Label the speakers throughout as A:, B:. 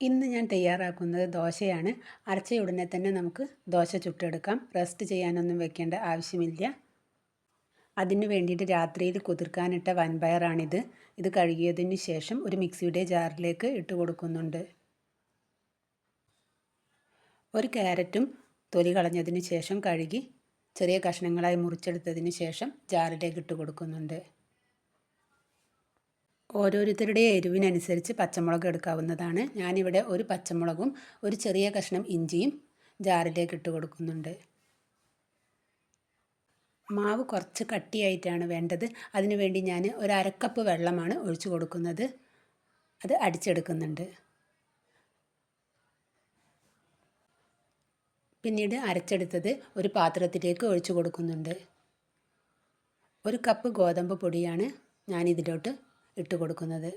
A: ഇന്ന് ഞാൻ തയ്യാറാക്കുന്നത് ദോശയാണ്. അരച്ച ഉടനെ തന്നെ നമുക്ക് ദോശ ചുട്ടെടുക്കാം. റെസ്റ്റ് ചെയ്യാനൊന്നും വെക്കേണ്ട ആവശ്യമില്ല. അതിനു വേണ്ടിയിട്ട് രാത്രിയിൽ കുതിർക്കാനിട്ട വൻപയറാണിത്. ഇത് കഴുകിയതിന് ശേഷം ഒരു മിക്സിയുടെ ജാറിലേക്ക് ഇട്ട് കൊടുക്കുന്നുണ്ട്. ഒരു ക്യാരറ്റും തൊലി കളഞ്ഞതിന് ശേഷം കഴുകി ചെറിയ കഷ്ണങ്ങളായി മുറിച്ചെടുത്തതിന് ശേഷം ജാറിലേക്ക് ഇട്ട് കൊടുക്കുന്നുണ്ട്. ഓരോരുത്തരുടെ എരിവിനനുസരിച്ച് പച്ചമുളക് എടുക്കാവുന്നതാണ്. ഞാനിവിടെ ഒരു പച്ചമുളകും ഒരു ചെറിയ കഷ്ണം ഇഞ്ചിയും ജാറിലേക്ക് ഇട്ട് കൊടുക്കുന്നുണ്ട്. മാവ് കുറച്ച് കട്ടിയായിട്ടാണ് വേണ്ടത്. അതിനുവേണ്ടി ഞാൻ ഒരു അരക്കപ്പ് വെള്ളമാണ് ഒഴിച്ചു കൊടുക്കുന്നത്. അത് അടിച്ചെടുക്കുന്നുണ്ട്. പിന്നീട് അരച്ചെടുത്തത് ഒരു പാത്രത്തിലേക്ക് ഒഴിച്ചു കൊടുക്കുന്നുണ്ട്. ഒരു കപ്പ് ഗോതമ്പ് പൊടിയാണ് ഞാനിതിലോട്ട് ഇട്ട് കൊടുക്കുന്നത്.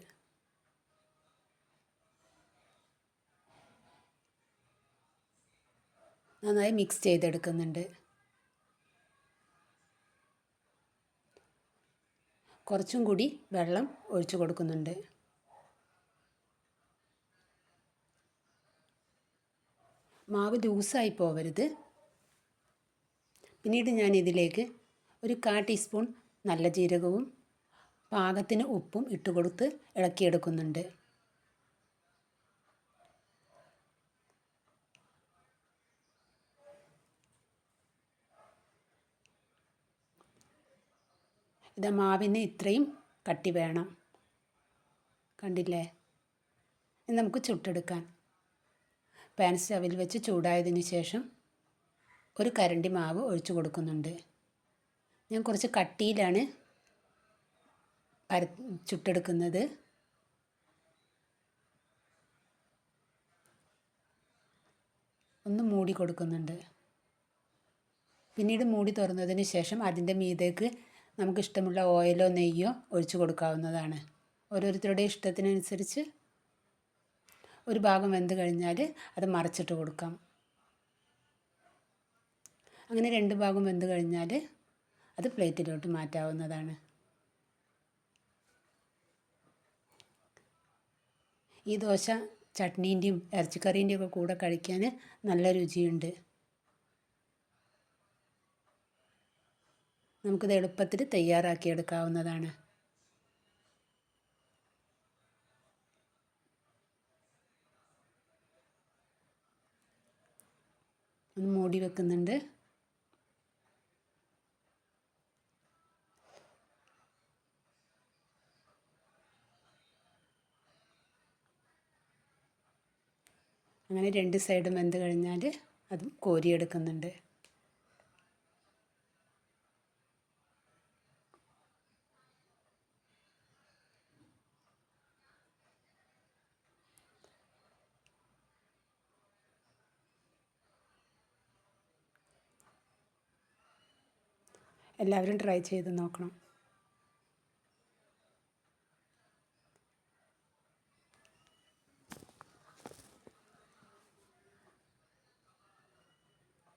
A: നന്നായി മിക്സ് ചെയ്തെടുക്കുന്നുണ്ട്. കുറച്ചും കൂടി വെള്ളം ഒഴിച്ചു കൊടുക്കുന്നുണ്ട്. മാവ് ലൂസായി പോവരുത്. പിന്നീട് ഞാൻ ഇതിലേക്ക് ഒരു കാ ടീസ്പൂൺ നല്ല ജീരകവും പാകത്തിന് ഉപ്പും ഇട്ടുകൊടുത്ത് ഇളക്കിയെടുക്കുന്നുണ്ട്. ഇത് മാവിന് ഇത്രയും കട്ടി വേണം. കണ്ടില്ലേ? ഇനി നമുക്ക് ചുട്ടെടുക്കാൻ പാൻ സ്റ്റവിൽ വെച്ച് ചൂടായതിന് ശേഷം ഒരു കരണ്ടി മാവ് ഒഴിച്ചു കൊടുക്കുന്നുണ്ട്. ഞാൻ കുറച്ച് കട്ടിയിലാണ് പര ചുട്ടെടുക്കുന്നത്. ഒന്ന് മൂടി കൊടുക്കുന്നുണ്ട്. പിന്നീട് മൂടി തുറന്നതിന് ശേഷം അതിന്റെ മീതേക്ക് നമുക്ക് ഇഷ്ടമുള്ള ഓയിലോ നെയ്യോ ഒഴിച്ചു കൊടുക്കാവുന്നതാണ്. ഓരോരുത്തരുടെ ഇഷ്ടത്തിനനുസരിച്ച് ഒരു ഭാഗം വെന്ത് കഴിഞ്ഞാൽ അത് മറച്ചിട്ട് കൊടുക്കാം. അങ്ങനെ രണ്ട് ഭാഗം വെന്ത് കഴിഞ്ഞാൽ അത് പ്ലേറ്റിലോട്ട് മാറ്റാവുന്നതാണ്. ഈ ദോശ ചട്നീന്റെയും ഇറച്ചിക്കറീന്റെയും ഒക്കെ കൂടെ കഴിക്കാൻ നല്ല രുചിയുണ്ട്. നമുക്കിത് എളുപ്പത്തിൽ തയ്യാറാക്കിയെടുക്കാവുന്നതാണ് ഒന്ന് മൂടി വെക്കുന്നുണ്ട്. അങ്ങനെ രണ്ട് സൈഡും വെന്ത് കഴിഞ്ഞാൽ അതും കോരിയെടുക്കുന്നുണ്ട്. എല്ലാവരും ട്രൈ ചെയ്ത് നോക്കണം.